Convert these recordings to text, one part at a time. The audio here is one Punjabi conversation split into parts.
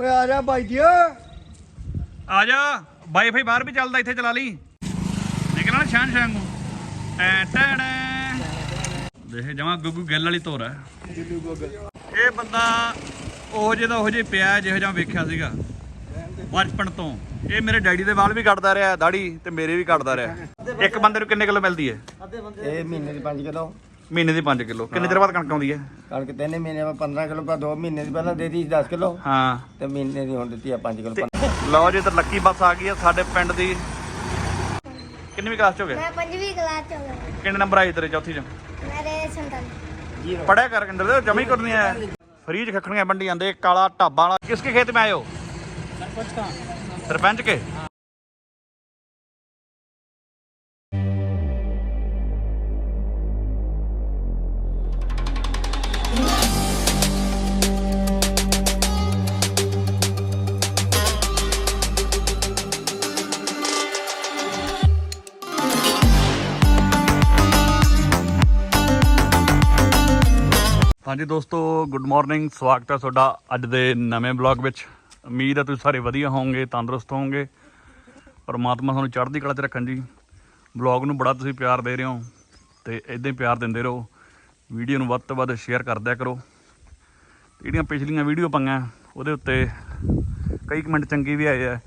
ਓਏ ਆ ਜਾ ਭਾਈ ਜੀ ਆ ਜਾ। ਵਾਈਫਾਈ ਬਾਹਰ ਵੀ ਚੱਲਦਾ ਇੱਥੇ ਚਲਾ ਲਈ। ਨਿਕਲਣਾ ਨਾ ਸ਼ਾਨ ਸ਼ਾਨ ਨੂੰ। ਟੈ ਟੈ ਦੇਖ ਜਮਾ ਗੁੱਗੂ ਗੱਲ ਵਾਲੀ ਤੋਰ ਹੈ ਇਹ ਬੰਦਾ ਉਹ ਜਿਹਦਾ ਉਹ ਜੇ ਪਿਆ ਜਿਹੋ ਜਿਹਾ ਵੇਖਿਆ ਸੀਗਾ। ਬਚਪਨ ਤੋਂ। ਇਹ ਮੇਰੇ ਡੈਡੀ ਦੇ ਵਾਲ ਵੀ ਕੱਟਦਾ ਰਿਹਾ ਦਾੜੀ ਤੇ ਮੇਰੇ ਵੀ ਕੱਟਦਾ ਰਿਹਾ। ਇੱਕ ਬੰਦੇ ਨੂੰ ਕਿੰਨੇ ਕਿਲੋ ਮਿਲਦੀ ਹੈ ਇਹ ਮਹੀਨੇ ਦੀ 5 ਕਿਲੋ। ਮਹੀਨੇ ਦੀ 5 ਕਿਲੋ। ਕਿੰਨੇ ਚਿਰ ਬਾਅਦ ਕਣਕ ਆਉਂਦੀ ਹੈ? ਕਣਕ ਤਿੰਨ ਮਹੀਨੇ ਬਾਅਦ 15 ਕਿਲੋ ਪਾ 2 ਮਹੀਨੇ ਦੀ ਪਹਿਲਾਂ ਦੇ ਦਿੱਤੀ 10 ਕਿਲੋ। ਹਾਂ। ਤੇ ਮਹੀਨੇ ਦੀ ਹੁਣ ਦਿੱਤੀ ਆ 5 ਕਿਲੋ। ਲਓ ਜੀ ਤੇ ਲੱਕੀ ਬੱਸ ਆ ਗਈ ਆ ਸਾਡੇ ਪਿੰਡ ਦੀ। ਕਿੰਨਵੀਂ ਕਲਾਸ ਚ ਹੋ ਗਏ? ਮੈਂ ਪੰਜਵੀਂ ਕਲਾਸ ਚ ਹੋ ਗਿਆ ਕਿੰਨੇ ਨੰਬਰ ਆਏ ਤੇਰੇ ਚੌਥੀ ਚ? ਮੇਰੇ 47 ਪੜਿਆ ਕਰ ਕਿੰਦਰ ਜਮਾ ਹੀ ਕਰਨੀ ਆ ਫਰੀਜ ਖੱਖਣੀਆਂ ਵੰਡੀ ਜਾਂਦੇ ਕਾਲਾ ਢਾਬਾ ਵਾਲਾ। ਕਿਸ ਕੇ ਖੇਤ ਮੈਂ ਆਇਓ ਸਰਪੰਚ ਕਾ। ਸਰਪੰਚ ਕੇ? ਹਾਂਜੀ ਦੋਸਤੋ ਗੁੱਡ ਮਾਰਨਿੰਗ ਸਵਾਗਤ ਹੈ ਤੁਹਾਡਾ ਅੱਜ ਦੇ ਨਵੇਂ ਬਲੌਗ ਵਿੱਚ। ਉਮੀਦ ਹੈ ਤੁਸੀਂ ਸਾਰੇ ਵਧੀਆ ਹੋਵੋਗੇ, ਤੰਦਰੁਸਤ ਹੋਵੋਗੇ। ਪਰਮਾਤਮਾ ਤੁਹਾਨੂੰ ਚੜ੍ਹਦੀ ਕਲਾ 'ਚ ਰੱਖਣ ਜੀ। ਬਲੌਗ ਨੂੰ ਬੜਾ ਤੁਸੀਂ ਪਿਆਰ ਦੇ ਰਹੇ ਹੋ ਤੇ ਇਦਾਂ ਹੀ ਪਿਆਰ ਦਿੰਦੇ ਰਹੋ। ਵੀਡੀਓ ਨੂੰ ਵੱਧ ਤੋਂ ਵੱਧ ਸ਼ੇਅਰ ਕਰਦਿਆ ਕਰੋ। ਜਿਹੜੀਆਂ ਪਿਛਲੀਆਂ ਵੀਡੀਓ ਪਾਈਆਂ, ਉਹਦੇ ਉੱਤੇ ਕਈ ਕਮੈਂਟ ਚੰਗੇ ਵੀ ਆਏ ਆ,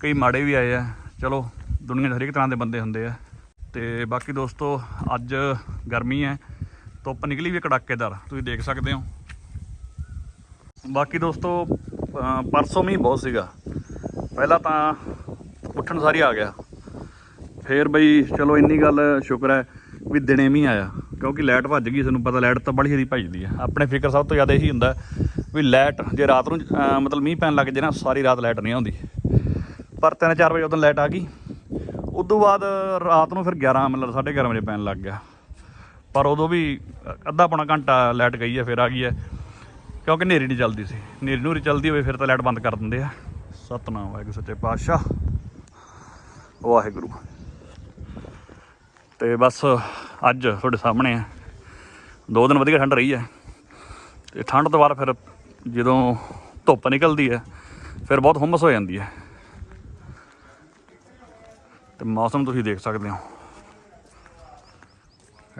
ਕਈ ਮਾੜੇ ਵੀ ਆਏ ਆ। ਚਲੋ, ਦੁਨੀਆ 'ਚ ਹਰੇਕ ਤਰ੍ਹਾਂ ਦੇ ਬੰਦੇ ਹੁੰਦੇ ਆ। ਤੇ ਬਾਕੀ ਦੋਸਤੋ, ਅੱਜ ਗਰਮੀ ਹੈ। ਧੁੱਪ ਨਿਕਲੀ ਵੀ ਕੜਾਕੇਦਾਰ, ਤੁਸੀਂ ਦੇਖ ਸਕਦੇ ਹੋ। ਬਾਕੀ ਦੋਸਤੋ ਪਰਸੋਂ ਮੀਂਹ ਬਹੁਤ ਸੀਗਾ। ਪਹਿਲਾਂ ਤਾਂ ਉੱਠਣ ਸਾਰੀ ਆ ਗਿਆ। ਫੇਰ ਬਈ, ਚਲੋ ਇੰਨੀ ਗੱਲ ਸ਼ੁਕਰ ਹੈ ਵੀ ਦਿਨੇ ਮੀਂਹ ਆਇਆ। ਕਿਉਂਕਿ ਲਾਈਟ ਭੱਜ ਗਈ, ਤੁਹਾਨੂੰ ਪਤਾ ਲਾਈਟ ਤਾਂ ਬੜੀ ਛੇਤੀ ਭੱਜਦੀ ਹੈ। ਆਪਣੇ ਫਿਕਰ ਸਭ ਤੋਂ ਜ਼ਿਆਦਾ ਇਹੀ ਹੁੰਦਾ ਵੀ ਲਾਈਟ, ਜੇ ਰਾਤ ਨੂੰ ਮਤਲਬ ਮੀਂਹ ਪੈਣ ਲੱਗ ਜੇ ਨਾ, ਸਾਰੀ ਰਾਤ ਲਾਈਟ ਨਹੀਂ ਆਉਂਦੀ। ਪਰ 3-4 ਵਜੇ ਉਦੋਂ ਲਾਈਟ ਆ ਗਈ। ਉਦੋਂ ਬਾਅਦ ਰਾਤ ਨੂੰ ਫਿਰ 11 ਮਤਲਬ 11:30 ਵਜੇ ਪੈਣ ਲੱਗ ਗਿਆ। ਪਰ ਉਦੋਂ ਵੀ ਅੱਧਾ ਪੌਣਾ ਘੰਟਾ ਲਾਈਟ ਗਈ ਹੈ, ਫਿਰ ਆ ਗਈ ਹੈ। ਕਿਉਂਕਿ ਨੇਰੀ ਨਹੀਂ ਚੱਲਦੀ ਸੀ। ਨੇਰੀ ਨੂਰੀ ਚੱਲਦੀ ਹੋਵੇ, ਫਿਰ ਤਾਂ ਲਾਈਟ ਬੰਦ ਕਰ ਦਿੰਦੇ ਆ। ਸਤਨਾਮ ਵਾਹਿਗੁਰੂ, ਸੱਚੇ ਪਾਤਸ਼ਾਹ। ਵਾਹਿਗੁਰੂ। ਤੇ ਬਸ ਅੱਜ ਤੁਹਾਡੇ ਸਾਹਮਣੇ ਆ। ਦੋ ਦਿਨ ਵਧੀਆ ਠੰਡ ਰਹੀ ਹੈ। ਤੇ ਠੰਡ ਤੋਂ ਬਾਅਦ ਫਿਰ ਜਦੋਂ ਧੁੱਪ ਨਿਕਲਦੀ ਹੈ, ਫਿਰ ਬਹੁਤ ਹੁੰਮਸ ਹੋ ਜਾਂਦੀ ਹੈ। ਤੇ ਮੌਸਮ ਤੁਸੀਂ ਦੇਖ ਸਕਦੇ ਹੋ।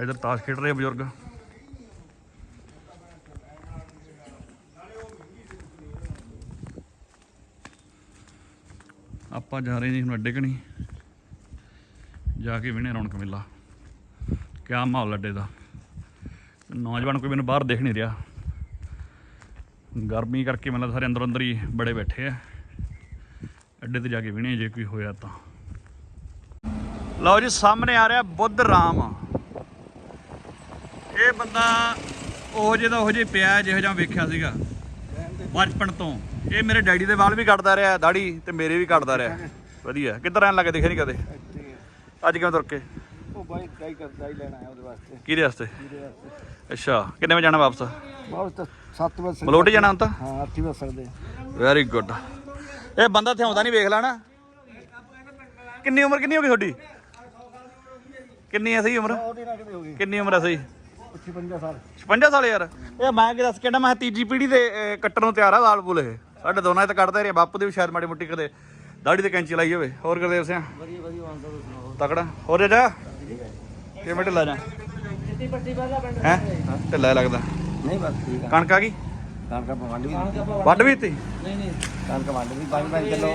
ਇਧਰ ਤਾਸ਼ ਖੇਡ ਰਹੇ ਬਜ਼ੁਰਗ। ਆਪਾਂ ਜਾ ਰਹੇ ਜੀ ਹੁਣ ਅੱਡੇ ਕਣੀ। ਜਾ ਕੇ ਵਿਣੇ ਰੌਣਕ ਮੇਲਾ। ਕਿਆ ਮਾਹੌਲ ਅੱਡੇ ਦਾ। ਨੌਜਵਾਨ ਕੋਈ ਮੈਨੂੰ ਬਾਹਰ ਦੇਖ ਨਹੀਂ ਰਿਹਾ। ਗਰਮੀ ਕਰਕੇ ਮਤਲਬ ਸਾਰੇ ਅੰਦਰ ਅੰਦਰ ਹੀ ਬੜੇ ਬੈਠੇ ਆ। ਅੱਡੇ ਤੇ ਜਾ ਕੇ ਵਿਣੇ ਜੇ ਕੋਈ ਹੋਇਆ ਤਾਂ। ਲਓ ਜੀ, ਸਾਹਮਣੇ ਆ ਰਿਹਾ ਬੁੱਧ ਰਾਮ। ਇਹ ਬੰਦਾ ਉਹ ਜਿਹਦਾ ਉਹ ਜੇ ਪਿਆ ਜਿਹੋ ਜਿਹਾ ਵੇਖਿਆ ਸੀਗਾ। ਬਚਪਨ ਤੋਂ। ਇਹ ਮੇਰੇ ਡੈਡੀ ਦੇ ਵਾਲ ਵੀ ਕੱਟਦਾ ਰਿਹਾ ਦਾੜੀ ਤੇ ਮੇਰੇ ਵੀ ਕੱਟਦਾ ਰਿਹਾ। ਵਧੀਆ। ਕਿੱਧਰ ਆਣ ਲੱਗੇ? ਦਿਖੇ ਨਹੀਂ ਕਦੇ? ਅੱਜ ਕਿਵੇਂ ਤੁਰ ਕੇ? ਉਹ ਬਾਈ ਟਰਾਈ ਕਰਦਾ ਹੀ ਲੈਣਾ ਹੈ ਉਹਦੇ ਵਾਸਤੇ। ਕਿਹਦੇ ਵਾਸਤੇ? ਅੱਛਾ। ਕਿੰਨੇ ਵਜੇ ਜਾਣਾ ਵਾਪਸ? ਤਾਂ 7 ਵਜੇ ਮਲੋਟ ਜਾਣਾ ਹੁਣ ਤਾਂ? ਹਾਂ 8 ਵਜੇ ਸਕਦੇ ਵੈਰੀ ਗੁੱਡ ਇਹ ਬੰਦਾ ਇੱਥੇ ਆਉਂਦਾ ਨਹੀਂ ਵੇਖ ਲੈਣਾ। ਕਿੰਨੀ ਉਮਰ ਕਿੰਨੀ ਹੋ ਗਈ ਤੁਹਾਡੀ? ਕਿੰਨੀ ਹੈ ਸਹੀ ਉਮਰ? ਕਿੰਨੀ ਉਮਰ ਹੈ ਸਹੀ? 55 ਸਾਲ। 56 ਸਾਲ ਯਾਰ। ਇਹ ਮੈਂ ਕੀ ਦੱਸ ਕਿਹੜਾ ਮੈਂ ਤੀਜੀ ਪੀੜ੍ਹੀ ਦੇ ਅਹ, ਕੱਟਣ ਨੂੰ ਤਿਆਰ ਆ ਲਾਲ ਬੁਲ ਇਹ। ਸਾਡੇ ਦੋਨਾਂ 'ਚ ਤਾਂ ਕੱਟਦੇ ਰਹੇ ਬਾਪੂ ਦੇ ਵੀ ਸ਼ਾਇਦ ਮਾੜੀ ਮੁੱਟੀ ਕਦੇ ਦਾੜੀ ਤੇ ਕੈਂਚੀ ਲਾਈ ਹੋਵੇ। ਹੋਰ ਕਰਦੇ ਸਿਆ ਵਧੀਆ ਵਧੀਆ ਆਉਂਦਾ ਸੁਣਾਓ। ਤਕੜਾ। ਹੋਰ ਜਾ। ਕਿਵੇਂ ਢਿੱਲਾ ਜਾ ਹੈ? ਢਿੱਲਾ ਲੱਗਦਾ। ਨਹੀਂ ਬਸ ਠੀਕ ਆ। ਕਣਕ ਆ ਗਈ? ਕਣਕ ਵੰਡ ਵੀ ਵੱਢ ਵੀ ਤੀ ਕਣਕ ਵੰਡ ਵੀ 5-5 ਕਿਲੋ।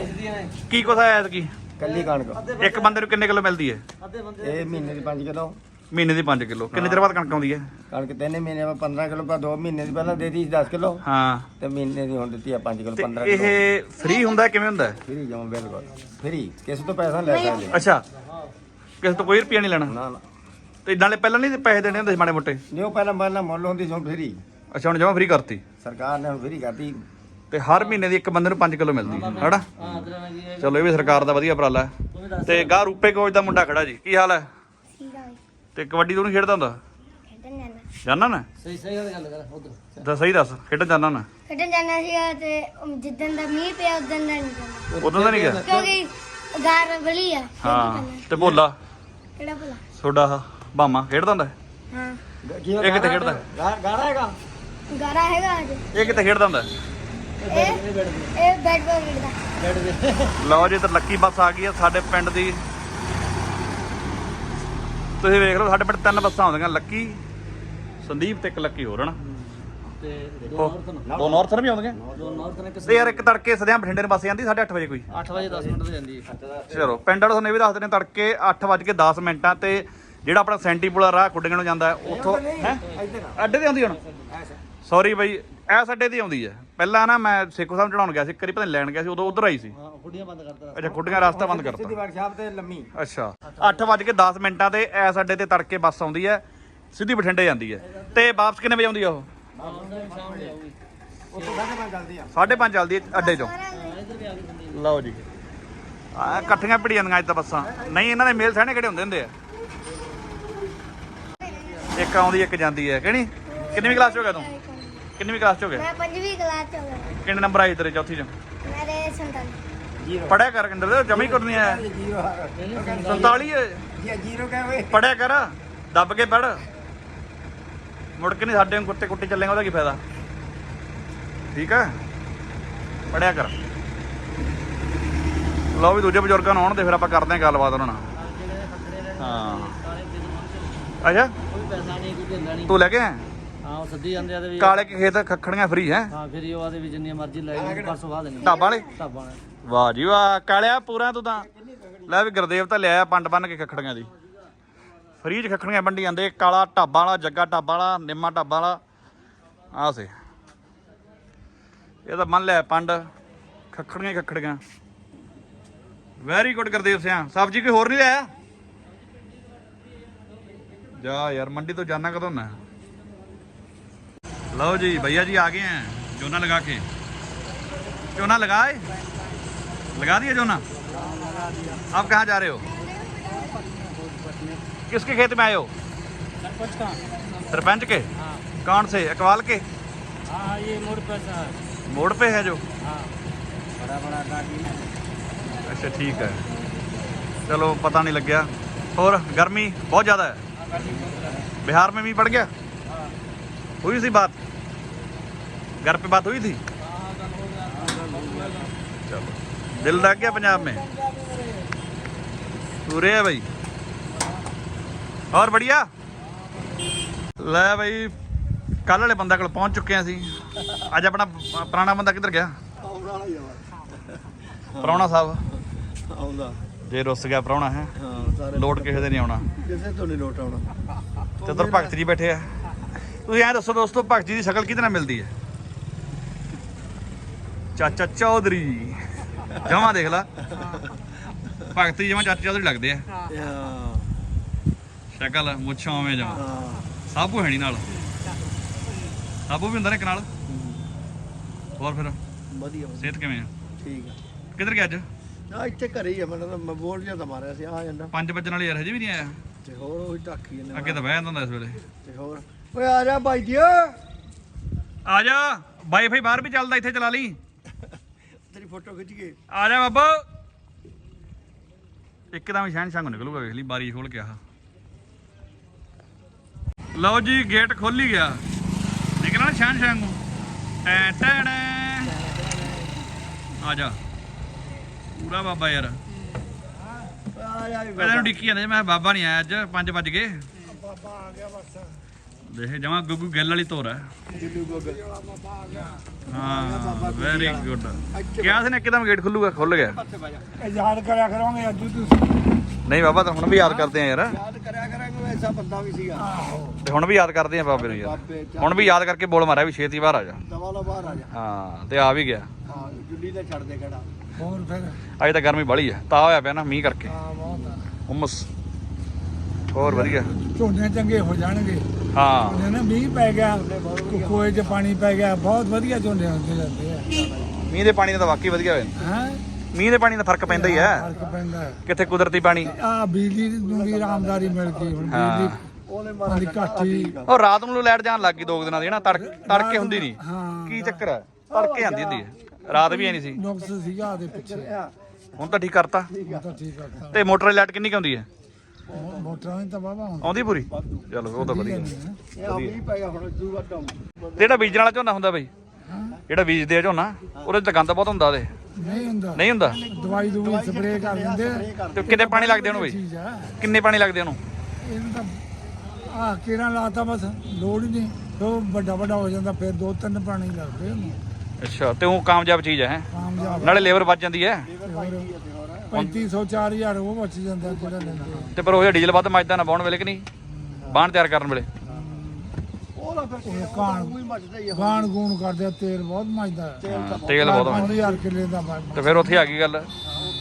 ਕੀ ਕੁਛ ਆਇਆ ਐਤਕੀ? ਕੱਲੀ ਕਣਕ। ਇੱਕ ਬੰਦੇ ਨੂੰ ਕਿੰਨੇ ਕਿਲੋ ਮਿਲਦੀ ਹੈ ਇਹ ਮਹੀਨੇ ਦੀ 5 ਕਿਲੋ। ਮਹੀਨੇ ਦੀ 5 ਕਿਲੋ। ਕਿੰਨੇ ਚਿਰ ਬਾਅਦ ਕਣਕ ਆਉਂਦੀ ਹੈ? ਕਣਕ ਤਿੰਨ ਮਹੀਨੇ ਬਾਅਦ 15 ਕਿਲੋ ਪਰ 2 ਮਹੀਨੇ ਦੀ ਪਹਿਲਾਂ ਦੇ ਦਿੱਤੀ 10 ਕਿਲੋ। ਹਾਂ। ਤੇ ਮਹੀਨੇ ਦੀ ਹੁਣ ਦਿੱਤੀ ਆ 5 ਕਿਲੋ ਤੇ 15 ਕਿਲੋ। ਇਹ ਫ੍ਰੀ ਹੁੰਦਾ ਕਿਵੇਂ ਹੁੰਦਾ ਫਰੀ ਜਮਾ ਬਿਲਕੁਲ। ਫਰੀ ਕਿਸੇ ਤੋਂ ਪੈਸਾ ਲੈ ਸਕਦੇ ਅੱਛਾ। ਕਿਸੇ ਤੋਂ ਕੋਈ ਰੁਪਿਆ ਨਹੀਂ ਲੈਣਾ? ਨਾ ਨਾ। ਤੇ ਨਾਲੇ ਪਹਿਲਾਂ ਨਹੀਂ ਪੈਸੇ ਦੇਣੇ ਹੁੰਦੇ ਮਾੜੇ ਮੋਟੇ? ਨਹੀਂ ਉਹ ਪਹਿਲਾਂ ਪਹਿਲਾਂ ਮੁੱਲ ਹੁੰਦੀ ਸੀ ਫਰੀ ਅੱਛਾ ਹੁਣ ਜਮਾ ਫ੍ਰੀ ਕਰਤੀ। ਸਰਕਾਰ ਨੇ ਹੁਣ ਫਰੀ ਕਰਤੀ। ਤੇ ਹਰ ਮਹੀਨੇ ਦੀ ਇੱਕ ਬੰਦੇ ਨੂੰ 5 ਕਿਲੋ ਮਿਲਦੀ ਹੈ ਹਨਾ? ਚਲੋ ਇਹ ਵੀ ਸਰਕਾਰ ਦਾ ਵਧੀਆ ਉਪਰਾਲਾ ਹੈ। ਤੇ ਗਾਹ ਰੂਪੇ ਕੋਚ ਦਾ ਮੁੰਡਾ ਖੜਾ ਜੀ ਕੀ ਹਾਲ ਹੈ? ਤੇ ਕਬੱਡੀ ਤੂੰ ਨਹੀਂ ਖੇਡਦਾ ਹੁੰਦਾ? ਖੇਡਣ ਜਾਣਾ ਜਾਨਾ ਨਾ ਸਹੀ ਸਹੀ ਗੱਲ ਕਰ ਉਧਰ। ਤਾਂ ਸਹੀ ਦੱਸ ਖੇਡਣ ਜਾਨਾ ਨਾ ਖੇਡਣ ਜਾਣਾ ਸੀਗਾ ਤੇ ਉਹ ਜਿੱਦਣ ਦਾ ਮੀਂਹ ਪਿਆ ਉਦੋਂ ਦਾ ਨਹੀਂ ਜਾਣਾ। ਉਦੋਂ ਦਾ ਨਹੀਂ ਗਿਆ? ਕਿਉਂਕਿ ਗਾਰ ਬਲੀ ਆ ਹਾਂ ਤੇ ਭੋਲਾ? ਕਿਹੜਾ ਭਲਾ? ਤੁਹਾਡਾ ਬਾਮਾ ਖੇਡਦਾ ਹੁੰਦਾ? ਹਾਂ। ਇਹ ਕਿੱਥੇ ਖੇਡਦਾ। ਗਾਣਾ ਹੈਗਾ? ਗਾਰਾ ਹੈਗਾ? ਅੱਜ। ਇਹ ਕਿੱਥੇ ਖੇਡਦਾ ਹੁੰਦਾ? ਇਹ ਇਹ ਬੈਡ ਬੈਡ ਦਾ। ਲਓ ਜੀ ਤੇ ਲੱਕੀ ਬੱਸ ਆ ਗਈ ਆ ਸਾਡੇ ਪਿੰਡ ਦੀ। ਤੁਸੀਂ ਵੇਖ ਲਓ ਸਾਡੇ ਪਿੰਡ ਤਿੰਨ ਬੱਸਾਂ ਆਉਂਦੀਆਂ ਲੱਕੀ ਸੰਦੀਪ ਤੇ ਇੱਕ ਲੱਕੀ ਹੋਰ ਹਨਾ? ਤੇ ਉਹ- ਦੋ ਨਾਰਥਨ ਵੀ ਆਉਂਦੀਆਂ? ਦੋ ਨਾਰਥਨ ਇੱਕ ਤੇ ਯਾਰ ਇੱਕ ਤੜਕੇ ਸਦਿਆਂ ਬਠਿੰਡੇ ਨੂੰ ਬੱਸ ਜਾਂਦੀ 8:30 ਵਜੇ ਕੋਈ? 8 ਵਜੇ 10 ਮਿੰਟ ਤੇ ਜਾਂਦੀ ਹੈ। ਚਲੋ ਪਿੰਡ ਵਾਲੇ ਤੁਹਾਨੂੰ ਇਹ ਵੀ ਦੱਸਦੇ ਨੇ ਤੜਕੇ 8:10 ਮਿੰਟਾਂ ਤੇ ਜਿਹੜਾ ਆਪਣਾ ਸੈਂਟੀਪੁਲਾ ਰਾਹ ਕੁੱਡੀਆਂ ਨੂੰ ਜਾਂਦਾ ਉੱਥੋਂ ਹੈ? ਅੱਡੇ ਤੇ ਆਉਂਦੀ ਹੁਣ? ਸੌਰੀ ਬਈ ਐਸ ਅੱਡੇ ਤੇ ਆਉਂਦੀ ਹੈ ਪਹਿਲਾਂ ਨਾ ਮੈਂ ਸੇਖੋ ਸਾਹਿਬ ਚੜਾਉਣ ਗਿਆ ਸੀ ਕਰੀ ਪਤਾ ਨੀ ਲੈਣ ਗਿਆ ਸੀ ਉਦੋਂ ਉਧਰ ਆਈ ਸੀ। ਹਾਂ ਗੁੱਡੀਆਂ ਬੰਦ ਕਰਤਾ। ਅੱਛਾ ਕੁੱਡੀਆਂ ਰਸਤਾ ਬੰਦ ਕਰਤਾ। ਸਿੱਧੀ ਵਰਕਸ਼ਾਪ ਤੇ ਲੰਮੀ। ਅੱਛਾ 8:10 ਮਿੰਟਾਂ ਤੇ ਐਸ ਅੱਡੇ ਤੇ ਤੜਕੇ ਬੱਸ ਆਉਂਦੀ ਹੈ ਸਿੱਧੀ ਬਠਿੰਡੇ ਜਾਂਦੀ ਹੈ ਤੇ ਵਾਪਸ ਕਿੰਨੇ ਵਜੇ ਆਉਂਦੀ ਆ ਉਹ? ਸਾਢੇ ਪੰਜ ਚੱਲਦੀ ਆ 5:30 ਚੱਲਦੀ ਹੈ ਅੱਡੇ ਚੋਂ। ਲਓ ਜੀ। ਆ ਇਕੱਠੀਆਂ ਭਿੜੀਆਂ ਦੀਆਂ ਅੱਜ ਤਾਂ ਬੱਸਾਂ। ਨਹੀਂ ਇਹਨਾਂ ਦੇ ਮੇਲ ਸਹਿਣੇ ਕਿਹੜੇ ਹੁੰਦੇ ਹੁੰਦੇ ਆ? ਇੱਕ ਆਉਂਦੀ ਇੱਕ ਜਾਂਦੀ ਹੈ ਕਿਹੜੀ? ਕਿੰਨਵੀਂ ਕਲਾਸ ਚ ਹੋ ਗਿਆ ਤੂੰ? ਕਿੰਨਵੀਂ ਕਲਾਸ ਚ ਹੋ ਗਿਆ ਮੈਂ ਪੰਜਵੀਂ ਕਲਾਸ ਚ ਹੋ ਗਿਆ ਕਿੰਨੇ ਨੰਬਰ ਆਏ ਤੇਰੇ ਚੌਥੀ ਚ? ਮੇਰੇ ਸੰਤਾਨ ਜੀਰੋ ਪੜਿਆ ਕਰ ਕਿੰਦਰ ਦੇ ਜਮਾ ਹੀ ਕਰਨੀ ਆ ਜੀਰੋ 47 ਜੀ ਜੀਰੋ ਕਹੇ ਓਏ ਪੜਿਆ ਕਰ ਦੱਬ ਕੇ ਪੜ ਮੁੜ ਕੇ ਨਹੀਂ ਸਾਡੇ ਨੂੰ ਕੁੱਤੇ ਕੁੱਤੇ ਚੱਲੇਗਾ ਉਹਦਾ ਕੀ ਫਾਇਦਾ? ਠੀਕ ਹੈ? ਪੜਿਆ ਕਰ। ਲਓ ਵੀ ਦੂਜੇ ਬਜ਼ੁਰਗਾਂ ਨੂੰ ਆਉਣ ਦੇ ਫਿਰ ਆਪਾਂ ਕਰਦੇ ਹਾਂ ਗੱਲਬਾਤ ਉਹਨਾਂ ਨਾਲ। ਹਾਂ। ਅੱਛਾ। ਕੋਈ ਪੈਸਾ ਨਹੀਂ ਕੋਈ ਦਿੰਦਾ ਨਹੀਂ। ਤੂੰ ਲੈ ਕੇ ਆਇਆ? ਹਾਂ ਉਹ ਸੱਦੀ ਜਾਂਦੇ ਆ ਤੇ ਵੀ ਕਾਲੇ ਕੇ ਖੇਤ ਖੱਖੜੀਆਂ ਫਰੀ ਹੈ। ਹਾਂ ਫਿਰ ਉਹ ਆਦੇ ਵੀ ਜਿੰਨੀ ਮਰਜ਼ੀ ਲੈ ਜਾਓ ਪਰਸੋਂ ਬਾਅਦ ਦੇਣੀ ਢਾਬਾ ਵਾਲੇ? ਢਾਬਾ ਨੇ ਵਾਹ ਜੀ ਵਾਹ ਕਾਲਿਆ ਪੂਰਾ ਤੂੰ ਤਾਂ। ਲੈ ਵੀ ਗੁਰਦੇਵ ਤਾਂ ਲਿਆਇਆ ਪੰਡ ਬੰਨ ਕੇ ਖੱਖੜੀਆਂ ਦੀ। ਫਰੀ ਚ ਖੱਖੜੀਆਂ ਵੰਡੀ ਜਾਂਦੇ ਕਾਲਾ ਢਾਬਾ ਵਾਲਾ ਜੱਗਾ ਢਾਬਾ ਵਾਲਾ ਨਿੰਮਾ ਢਾਬਾ ਵਾਲਾ। ਆ ਸੇ। ਇਹ ਤਾਂ ਮੰਨ ਲਿਆ ਪੰਡ। ਖੱਖੜੀਆਂ ਹੀ ਖੱਖੜੀਆਂ। ਵੈਰੀ ਗੁੱਡ ਗੁਰਦੇਵ ਸਿਆ। ਸਬਜੀ ਕੋਈ ਹੋਰ ਨਹੀਂ ਲਿਆਇਆ? ਜਾ ਯਾਰ ਮੰਡੀ ਤੋਂ ਜਾਣਾ ਕਦੋਂ ਨਾ लो जी भैया जी आ गए हैं। जोना लगा के। जोना लगाए? लगा दिया जोना आप कहाँ जा रहे हो? किसके खेत में आए हो? सरपंच के। हाँ। कौन से अकवाल के? हाँ, ये मोड़ पे मोड़ पे है जो? हाँ। बड़ा बड़ा अच्छा ठीक है। चलो पता नहीं लग गया। और गर्मी बहुत ज़्यादा है। बिहार में भी पड़ गया? हुई सी बात घर पे बात हुई थी चलो दिल लग गया पंजाब में पूरे है भाई और बढ़िया ਲੈ ਬਈ ਕੱਲ ਵਾਲੇ ਬੰਦਾ ਕੋਲ ਪਹੁੰਚ ਚੁੱਕੇ ਆ ਅਸੀਂ ਅੱਜ ਆਪਣਾ ਪ- ਪੁਰਾਣਾ ਬੰਦਾ ਕਿੱਧਰ ਗਿਆ ਪ੍ਰਾਹੁਣਾ ਸਾਹਿਬ ਆਉਂਦਾ ਜੇ ਰੁੱਸ ਗਿਆ ਪ੍ਰਾਹੁਣਾ ਹੈ ਹਾਂ ਸਾਰੇ ਲੋਟ ਕਿਸੇ ਦੇ ਨਹੀਂ ਆਉਣਾ ਕਿਸੇ ਤੋਂ ਨਹੀਂ ਲੋਟ ਆਉਣਾ ਤੇ ਉਧਰ ਭਗਤ ਜੀ ਬੈਠੇ ਆ ਤੁਸੀਂ ਐਂ ਦੱਸੋ ਦੋਸਤੋ ਭਗਤ ਜੀ ਦੀ ਸ਼ਕਲ ਕਿਹਦੇ ਨਾਲ ਮਿਲਦੀ ਹੈ? ਚਾਚਾ ਚੌਧਰੀ। ਜਮਾ ਦੇਖ ਲਾ। ਭਗਤ ਜੀ ਜਮਾ ਚਾਚਾ ਚੌਧਰੀ ਲੱਗਦੇ ਆ। ਸ਼ਕਲ ਮੁੱਛਾਂ ਉਵੇਂ ਜਮਾ। ਸਾਬੂ ਹੈ ਨਹੀਂ ਨਾਲ। ਸਾਬੂ ਵੀ ਹੁੰਦਾ ਨੇ ਇੱਕ ਨਾਲ। ਹੋਰ ਫਿਰ? ਵਧੀਆ। ਸਿਹਤ ਕਿਵੇਂ ਆ? ਠੀਕ ਹੈ ਕਿੱਧਰ ਗਿਆ ਅੱਜ? ਆ ਇੱਥੇ ਘਰੇ ਹੀ ਆ ਮੈਨੂੰ ਤਾਂ ਮੈਂ ਬੋਲ ਜਿਹਾ ਤਾਂ ਮਾਰਿਆ ਸੀ ਆ ਜਾਂਦਾ। 5 ਵਜੇ ਨਾਲ ਯਾਰ ਹਜੇ ਵੀ ਨਹੀਂ ਆਇਆ। ਤੇ ਹੋਰ ਉਹ ਢਾਕੀ ਜਾਂਦੇ ਅੱਗੇ ਤਾਂ ਬਹਿ ਜਾਂਦਾ ਹੁੰਦਾ ਇਸ ਵੇਲੇ। ਤੇ ਹੋਰ? ਓਏ ਆ ਜਾ ਬਾਈ ਜੀ। ਆ ਜਾ। ਵਾਈਫਾਈ ਬਾਹਰ ਵੀ ਚੱਲਦਾ ਇੱਥੇ ਚਲਾ ਲਈ। ਤੇਰੀ ਫੋਟੋ ਖਿੱਚ ਕੇ। ਆ ਜਾ ਬਾਬਾ। ਇੱਕਦਮ ਹੀ ਸ਼ਹਿਨ ਸ਼ੰਗ ਨਿਕਲੂਗਾ ਵੇਖ ਲਈ ਬਾਰੀ ਖੋਲ ਕੇ ਆਹ। ਲਓ ਜੀ ਗੇਟ ਖੋਲ ਹੀ ਗਿਆ। ਨਿਕਲਣਾ ਨਾ ਸ਼ਹਿਨ ਸ਼ੰਗ ਨੂੰ ਟੈ ਟੈ ਟੈ ਆ ਜਾ। ਪੂਰਾ ਬਾਬਾ ਯਾਰ। ਆ ਜਾ ਪਹਿਲਾਂ ਨੂੰ ਡਿੱਕੀ ਜਾਂਦੇ ਸੀ, ਮੈਂ ਕਿਹਾ ਬਾਬਾ ਨਹੀਂ ਆਇਆ ਅੱਜ 5 ਵਜ ਗਏ। ਬਾਬਾ ਆ ਗਿਆ ਬਸ। ਦੇਖ ਜਮਾ ਗੁੱਗੂ ਗੱਲ ਵਾਲੀ ਤੋਰ ਹੈ। ਹਾਂ ਵੈਰੀ ਗੁੱਡ ਕਿਹਾ ਸੀ ਨੇ ਇੱਕਦਮ ਗੇਟ ਖੁੱਲੂਗਾ ਖੁੱਲ ਗਿਆ। ਯਾਦ ਕਰਿਆ ਕਰੋਗੇ ਅੱਜ ਤੁਸੀਂ? ਨਹੀਂ ਬਾਬਾ ਤਾਂ ਹੁਣ ਵੀ ਯਾਦ ਕਰਦੇ ਆ ਯਾਰ। ਯਾਦ ਕਰਿਆ ਕਰਾਂਗੇ ਐਸਾ ਬੰਦਾ ਵੀ ਸੀਗਾ। ਤੇ ਹੁਣ ਵੀ ਯਾਦ ਕਰਦੇ ਆ ਬਾਬੇ ਨੂੰ ਯਾਰ। ਬਾਬੇ ਹੁਣ ਵੀ ਯਾਦ ਕਰਕੇ ਬੋਲ ਮਾਰਿਆ ਵੀ ਛੇਤੀ ਬਾਹਰ ਆ ਜਾ। ਦਵਾ ਲਓ ਬਾਹਰ ਆ ਜਾ। ਹਾਂ ਤੇ ਆ ਵੀ ਗਿਆ। ਹਾਂ ਜੁੱਲੀ ਤੇ ਛੱਡ ਦੇ ਖੜਾ। ਹੋਰ ਫਿਰ? ਅੱਜ ਤਾਂ ਗਰਮੀ ਬੜੀ ਆ ਤਾਂ ਹੋਇਆ ਪਿਆ ਨਾ ਮੀਂਹ ਕਰਕੇ। ਹਾਂ ਬਹੁਤ ਹੁਮਸ। ਹੋਰ ਵਧੀਆ। ਝੋਨੇ ਚੰਗੇ ਹੋ ਜਾਣਗੇ। ਹਾਂ। ਨਾ ਮੀਂਹ ਪੈ ਗਿਆ ਕੋਏ 'ਚ ਪਾਣੀ ਪੈ ਗਿਆ ਬਹੁਤ ਵਧੀਆ ਝੋਨੇ ਹੁੰਦੇ ਜਾਂਦੇ ਆ। ਮੀਂਹ ਦੇ ਪਾਣੀ ਦਾ ਤਾਂ ਵਾਕਈ ਵਧੀਆ ਹੋਇਆ ਹਾਂ? ਮੀਂਹ ਦੇ ਪਾਣੀ ਦਾ ਫ਼ਰਕ ਪੈਂਦਾ ਹੀ ਹੈ। ਫ਼ਰਕ ਪੈਂਦਾ ਕਿੱਥੇ ਕੁਦਰਤੀ ਪਾਣੀ? ਆ ਬਿਜਲੀ ਨੂੰ ਵੀ ਆਰਾਮਦਾਰੀ ਮਿਲ ਗਈ ਹੁਣ। ਬਿਜਲੀ ਉਹਨੇ ਪਾਣੀ ਘੱਟ ਉਹ ਰਾਤ ਨੂੰ ਲਾਈਟ ਜਾਣ ਲੱਗ ਗਈ ਦੋ ਕੁ ਦਿਨਾਂ ਦੀ ਨਾ ਤੜਕ ਤੜਕੇ ਹੁੰਦੀ ਨਹੀਂ ਹਾਂ ਕੀ ਚੱਕਰ ਹੈ? ਤੜਕੇ ਆਂਦੀ ਹੁੰਦੀ ਹੈ। ਰਾਤ ਵੀ ਐ ਨਹੀਂ ਸੀ। ਨੁਕਸ ਸੀਗਾ ਉਹਦੇ ਪਿੱਛੇ। ਹੁਣ ਤਾਂ ਠੀਕ ਕਰਤਾ। ਹੁਣ ਤਾਂ ਠੀਕ ਆ ਤੇ ਮੋਟਰ ਦੀ ਲਾਈਟ ਕਿੰਨੀ ਕੁ ਆਉਂਦੀ ਹੈ? ਮੋ- ਮੋਟਰਾਂ ਦੀ ਤਾਂ ਬਾਬਾ ਹੁਣ ਆਉਂਦੀ ਪੂਰੀ? ਚਲੋ ਉਹ ਤਾਂ ਵਧੀਆ। ਇਹ ਆ ਮੀਂਹ ਪੈ ਗਿਆ ਹੁਣ ਦੂ ਵੱਡਾ ਤੇ ਜਿਹੜਾ ਬੀਜਣ ਵਾਲਾ ਝੋਨਾ ਹੁੰਦਾ ਬਈ? ਜਿਹੜਾ ਬੀਜਦੇ ਆ ਝੋਨਾ ਉਹਦੇ 'ਚ ਤਾਂ ਗੰਦ ਬਹੁਤ ਹੁੰਦਾ ਉਹਦੇ? ਨਹੀਂ ਹੁੰਦਾ। ਨਹੀਂ ਹੁੰਦਾ? ਦਵਾਈ ਦੂਈ ਸਪਰੇਅ ਕਰ ਦਿੰਦੇ ਆ। ਤੇ ਕਿੰਨੇ ਪਾਣੀ ਲੱਗਦੇ ਉਹਨੂੰ ਬਈ? ਚੀਜ਼ ਆ। ਕਿੰਨੇ ਪਾਣੀ ਲੱਗਦੇ ਉਹਨੂੰ? ਇਹਨੂੰ ਤਾਂ ਆ ਕਿਰਾਂ ਲਾਤਾ ਬਸ ਲੋੜ ਹੀ ਨਹੀਂ। ਉਹ ਵੱਡਾ ਵੱਡਾ ਹੋ ਜਾਂਦਾ ਫਿਰ ਦੋ ਤਿੰਨ ਪਾਣੀ ਲੱਗਦੇ ਉਹਨੂੰ ਅੱਛਾ ਤੇ ਉਹ ਕਾਮਯਾਬ ਚੀਜ਼ ਹੈ ਹੈਂ? ਕਾਮਯਾਬ। ਨਾਲੇ ਲੇਬਰ ਬਚ ਜਾਂਦੀ ਹੈ। 3500 4000 ਉਹ ਬਚ ਜਾਂਦਾ ਜਿਹੜਾ ਲੈਂਦਾ ਤੇ ਪਰ ਉਹ ਡੀਜ਼ਲ ਵੱਧ ਮੱਚਦਾ ਨਾ ਬਾਉਣ ਵੇਲੇ ਕਿ ਨਹੀਂ? ਬਾਣ ਤਿਆਰ ਕਰਨ ਵੇਲੇ। ਉਹਦਾ ਫਿਰ ਉਹ ਕਾਣ ਕੋਈ ਮੱਚਦਾ ਹੀ ਗਾਣ ਗੂਣ ਕਰਦੇ ਆ, ਤੇਲ ਬਹੁਤ ਮੱਚਦਾ। ਤੇਲ ਬਹੁਤ ਮੱਚਦਾ। 5000 ਕਿੱਲੇ ਦਾ ਮੱਚ- ਤੇ ਫਿਰ ਉੱਥੇ ਆ ਗਈ ਗੱਲ।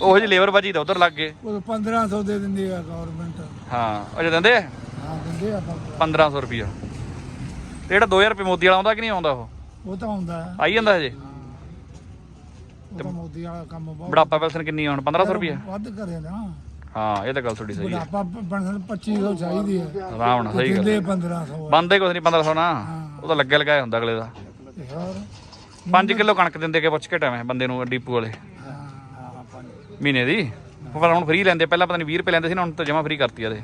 ਉਹੋ ਜਿਹੀ ਲੇਬਰ ਬਚੀ ਤਾਂ ਉਧਰ ਲੱਗ ਗਏ। ਉਹ 1500 ਦੇ ਦਿੰਦੀ ਆ ਗਵਰਨਮੈਂਟ ਹਾਂ ਅਜੇ ਦਿੰਦੇ? ਆ ਹਾਂ ਦਿੰਦੇ ਆ ਤਾਂ। 1500 ਰੁਪਿਆ ਤੇ ਜਿਹੜਾ 2000 ਰੁਪਏ ਮੋਦੀ ਵਾਲਾ ਆਉਂਦਾ ਕਿ ਨਹੀਂ ਆਉਂਦਾ ਉਹ? ਉਹ ਤਾਂ ਹੁੰਦਾ ਹੈ ਆਈ ਜਾਂਦਾ ਹਜੇ? ਉਹ ਤਾਂ ਮੋਦੀ ਵਾਲਾ ਕੰਮ ਬਹੁਤ। ਬੁਢਾਪਾ ਪੈਨਸ਼ਨ ਕਿੰਨੀ ਆ ਹੁਣ? 1500 ਰੁਪਿਆ ਵੱਧ ਕਰੇ ਨਾ। ਹਾਂ ਇਹ ਤਾਂ ਗੱਲ ਤੁਹਾਡੀ ਸਹੀ ਹੈ ਬੁਢਾਪਾ ਪੈਨਸ਼ਨ 2500 ਚਾਹੀਦੀ ਹੈ ਆਰਾਮ ਨਾਲ ਸਹੀ ਗੱਲ ਦਿੰਦੇ 1500 ਆ। ਬੰਦੇ ਕੁਛ ਨਹੀਂ 1500 ਨਾ। ਉਹ ਤਾਂ ਲੱਗੇ ਲਗਾਇਆ ਹੁੰਦਾ ਅਗਲੇ ਦਾ। ਤੇ ਹੋਰ? 5 ਕਿਲੋ ਕਣਕ ਦਿੰਦੇ ਕਿ ਪੁੱਛ ਕੇ ਟਵੇਂ ਬੰਦੇ ਨੂੰ ਡੀਪੂ ਵਾਲੇ। ਮਹੀਨੇ ਦੀ? ਪਰ ਹੁਣ ਫ੍ਰੀ ਲੈਂਦੇ ਪਹਿਲਾਂ ਪਤਾ ਨਹੀਂ 20 ਰੁਪਏ ਲੈਂਦੇ ਸੀ ਨਾ ਹੁਣ ਤਾਂ ਜਮਾ ਫ੍ਰੀ ਕਰਤੀ ਇਹਦੇ।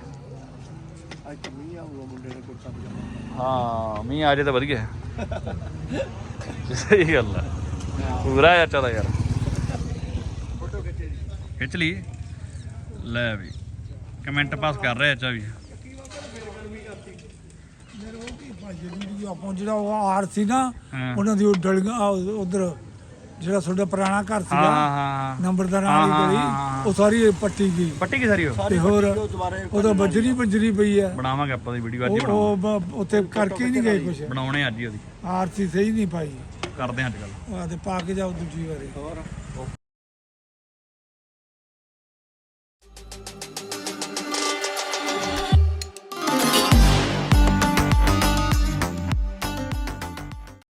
ਅੱਜ ਤਾਂ ਮੀਂਹ ਆਊਗਾ ਮੁੰਡੇ ਨੇ ਕੁੜਤਾ ਪਜਾਮਾ ਹਾਂ ਮੀਂਹ ਆ ਜੇ ਤਾਂ ਵਧੀਆ। ਸਹੀ ਗੱਲ ਹੈ ਪੂਰਾ ਚਾਚਾ ਦਾ ਯਾਰ। ਖਿੱਚ ਲਈ ਲੈ ਵੀ ਕਮੈਂਟ ਪਾਸ ਕਰ ਰਿਹਾ ਚਾਚਾ ਵੀ ਜਿਹੜੀ ਆਪਾਂ ਜਿਹੜਾ ਉਹ ਆਰ ਸੀ ਨਾ। ਉਹਨਾਂ ਦੀ ਉਹ ਡਲੀਆਂ ਉਧਰ ਜਿਹੜਾ ਤੁਹਾਡਾ ਪੁਰਾਣਾ ਘਰ ਸੀਗਾ ਹਾਂ ਹਾਂ ਨੰਬਰਦਾਰਾਂ ਵਾਲੀ ਹਾਂ, ਗਲੀ। ਉਹ ਸਾਰੀ ਪੱਟੀ ਗਈ। ਪੱਟੀ ਕੀ ਸਾਰੀ ਉਹ? ਤੇ ਹੋਰ ਦੁਬਾਰੇ ਉਹ ਤਾਂ ਬੱਜਰੀ ਬੱਜਰੀ ਪਈ ਹੈ। ਬਣਾਵਾਂਗੇ ਆਪਾਂ ਦੀ ਵੀਡੀਓ ਅੱਜ ਬਣਾਵਾਂਗੇ। ਉਹ ਉੱਥੇ ਕਰਕੇ ਨਹੀਂ ਗਏ ਕੁਛ। ਬਣਾਉਣੇ ਅੱਜ ਹੀ ਉਹਦੀ। ਆਰਸੀ ਸਹੀ ਨਹੀਂ ਪਾਈ। ਕਰਦੇ ਹਾਂ ਅੱਜ ਕੱਲ ਉਹ ਆਦੇ ਪਾ ਕੇ ਜਾਓ ਦੂਜੀ ਵਾਰੀ।